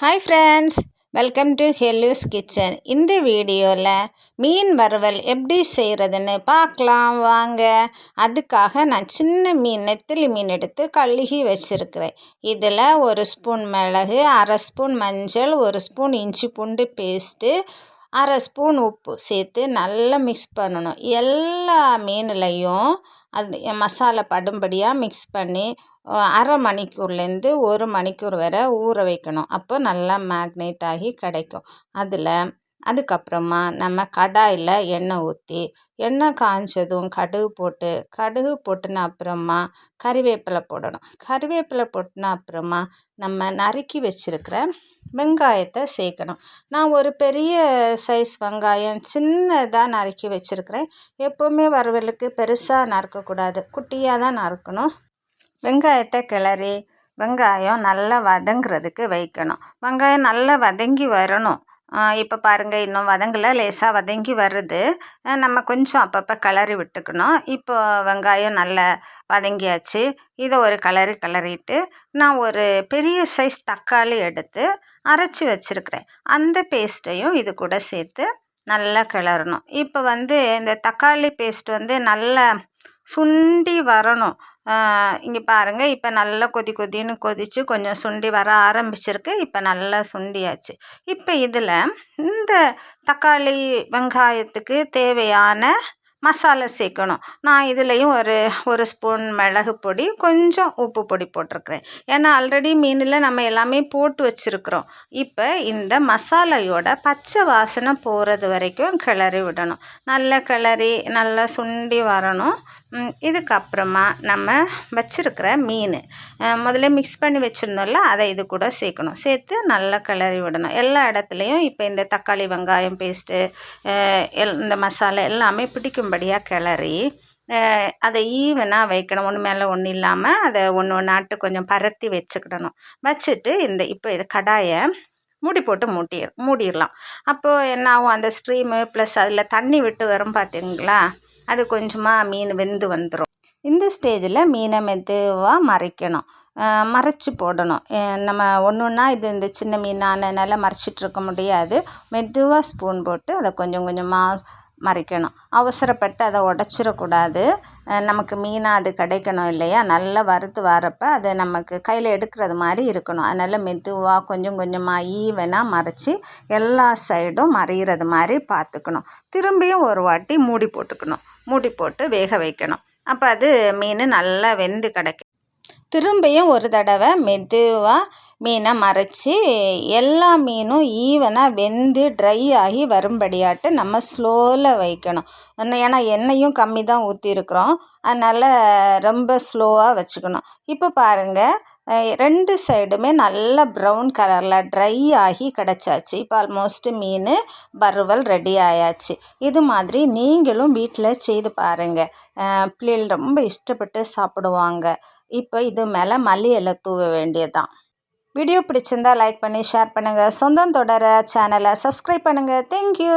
Hi friends welcome to Hellu's kitchen இந்த வீடியோவில் மீன் வறுவல் எப்படி செய்கிறதுன்னு பார்க்கலாம். வாங்க. அதுக்காக நான் சின்ன மீன் நெத்திலி மீன் எடுத்து கழுகி வச்சுருக்கிறேன். இதில் ஒரு ஸ்பூன் மிளகு அரை ஸ்பூன் மஞ்சள் ஒரு ஸ்பூன் இஞ்சி பூண்டு பேஸ்ட்டு அரை ஸ்பூன் உப்பு சேர்த்து நல்லா மிக்ஸ் பண்ணணும். எல்லா மீன்லையும் அது மசாலா படும்படியாக மிக்ஸ் பண்ணி அரை மணிக்கூர்லேருந்து ஒரு மணிக்கூர் வரை ஊற வைக்கணும். அப்போ நல்லா மேக்னேட் ஆகி கிடைக்கும். அதில் அதுக்கப்புறமா நம்ம கடாயில் எண்ணெய் ஊற்றி எண்ணெய் காய்ஞ்சதும் கடுகு போட்டு கடுகு போட்டுன அப்புறமா கறிவேப்பிலை போடணும். கறிவேப்பிலை போட்டுன அப்புறமா நம்ம நறுக்கி வச்சுருக்கிற வெங்காயத்தை சேர்க்கணும். நான் ஒரு பெரிய சைஸ் வெங்காயம் சின்னதாக நறுக்கி வச்சுருக்கிறேன். எப்போவுமே வறுவலுக்கு பெருசாக நறுக்கக்கூடாது. குட்டியாக தான் நறுக்கணும். வெங்காயத்தை கிளறி வெங்காயம் நல்லா வதங்குறதுக்கு வைக்கணும். வெங்காயம் நல்லா வதங்கி வரணும். இப்போ பாருங்கள் இன்னும் வதங்கலை லேசாக வதங்கி வருது. நம்ம கொஞ்சம் அப்பப்போ கிளறி விட்டுக்கணும். இப்போ வெங்காயம் நல்லா வதங்கியாச்சு. இதை ஒரு கலரி கிளறிட்டு நான் ஒரு பெரிய சைஸ் தக்காளி எடுத்து அரைச்சி வச்சுருக்கிறேன். அந்த பேஸ்ட்டையும் இது கூட சேர்த்து நல்லா கிளறணும். இப்போ வந்து இந்த தக்காளி பேஸ்ட் வந்து நல்லா சுண்டி வரணும். இங்கே பாருங்கள் இப்போ நல்லா கொதி கொதின்னு கொதித்து கொஞ்சம் சுண்டி வர ஆரம்பிச்சிருக்கு. இப்போ நல்லா சுண்டியாச்சு. இப்போ இதில் இந்த தக்காளி வெங்காயத்துக்கு தேவையான மசாலா சேர்க்கணும். நான் இதுலேயும் ஒரு ஒரு ஸ்பூன் மிளகு பொடி கொஞ்சம் உப்பு பொடி போட்டிருக்கிறேன். ஏன்னா ஆல்ரெடி மீனில் நம்ம எல்லாமே போட்டு வச்சுருக்குறோம். இப்போ இந்த மசாலையோட பச்சை வாசனை போகிறது வரைக்கும் கிளறி விடணும். நல்லா கிளறி நல்லா சுண்டி வரணும். இதுக்கப்புறமா நம்ம வச்சுருக்கிற மீன். முதல்ல மிக்ஸ் பண்ணி வச்சுருந்தோம்ல அதை இது கூட சேர்க்கணும். சேர்த்து நல்லா கிளறி விடணும். எல்லா இடத்துலையும் இப்போ இந்த தக்காளி வெங்காயம் பேஸ்ட்டு எல் இந்த மசாலா எல்லாமே பிடிக்கும்படியாக கிளறி அதை ஈவனாக வைக்கணும். ஒன்று மேலே ஒன்று இல்லாமல் அதை ஒன்று ஒன்றாட்டு கொஞ்சம் பரத்தி வச்சுக்கிடணும். வச்சுட்டு இந்த இப்போ இது கடாயை மூடி போட்டு மூட்டி மூடிடலாம். அப்போது என்ன ஆகும் அந்த ஸ்ட்ரீமு ப்ளஸ் அதில் தண்ணி விட்டு வரும் பார்த்தீங்களா அது கொஞ்சமாக மீன் வெந்து வந்துடும் இந்த ஸ்டேஜில் மீனை மெதுவாக மறைக்கணும். மறைச்சி போடணும். நம்ம ஒன்று ஒன்றா இது இந்த சின்ன மீனானனால மறைச்சிட்ருக்க முடியாது. மெதுவாக ஸ்பூன் போட்டு அதை கொஞ்சம் கொஞ்சமாக மறைக்கணும். அவசரப்பட்டு அதை உடச்சிடக்கூடாது. நமக்கு மீனாக அது கிடைக்கணும் இல்லையா? நல்லா வறுத்து வரப்போ அதை நமக்கு கையில் எடுக்கிறது மாதிரி இருக்கணும். அதனால் மெதுவாக கொஞ்சம் கொஞ்சமாக ஈவனாக மறைச்சி எல்லா சைடும் மறையிறது மாதிரி பார்த்துக்கணும். திரும்பியும் ஒரு வாட்டி மூடி போட்டுக்கணும். மூடி போட்டு வேக வைக்கணும். அப்போ அது மீன் நல்லா வெந்து கிடைக்கும் திரும்பியும் ஒரு தடவை மெதுவாக மீனை மறைச்சி எல்லா மீனும் ஈவனாக வெந்து ட்ரை ஆகி வரும்படியாட்டு நம்ம ஸ்லோவில் வைக்கணும். ஏன்னா எண்ணெயும் கம்மி தான் ஊற்றிருக்குறோம் அதனால் ரொம்ப ஸ்லோவாக வச்சுக்கணும். இப்போ பாருங்கள் ரெண்டு சைடுமே நல்ல ப்ரௌன் கலரில் ட்ரை ஆகி கிடச்சாச்சு. இப்போ ஆல்மோஸ்ட்டு மீன் வறுவல் ரெடி ஆயாச்சு. இது மாதிரி நீங்களும் வீட்டில் செய்து பாருங்கள் பிள்ளைகள் ரொம்ப இஷ்டப்பட்டு சாப்பிடுவாங்க. இப்போ இது மேலே மல்லி தூவ வேண்டியதுதான். வீடியோ பிடிச்சிருந்தா லைக் பண்ணி ஷேர் பண்ணுங்கள் சொந்தம் தொடர சேனலை சப்ஸ்கிரைப் பண்ணுங்கள் தேங்க்யூ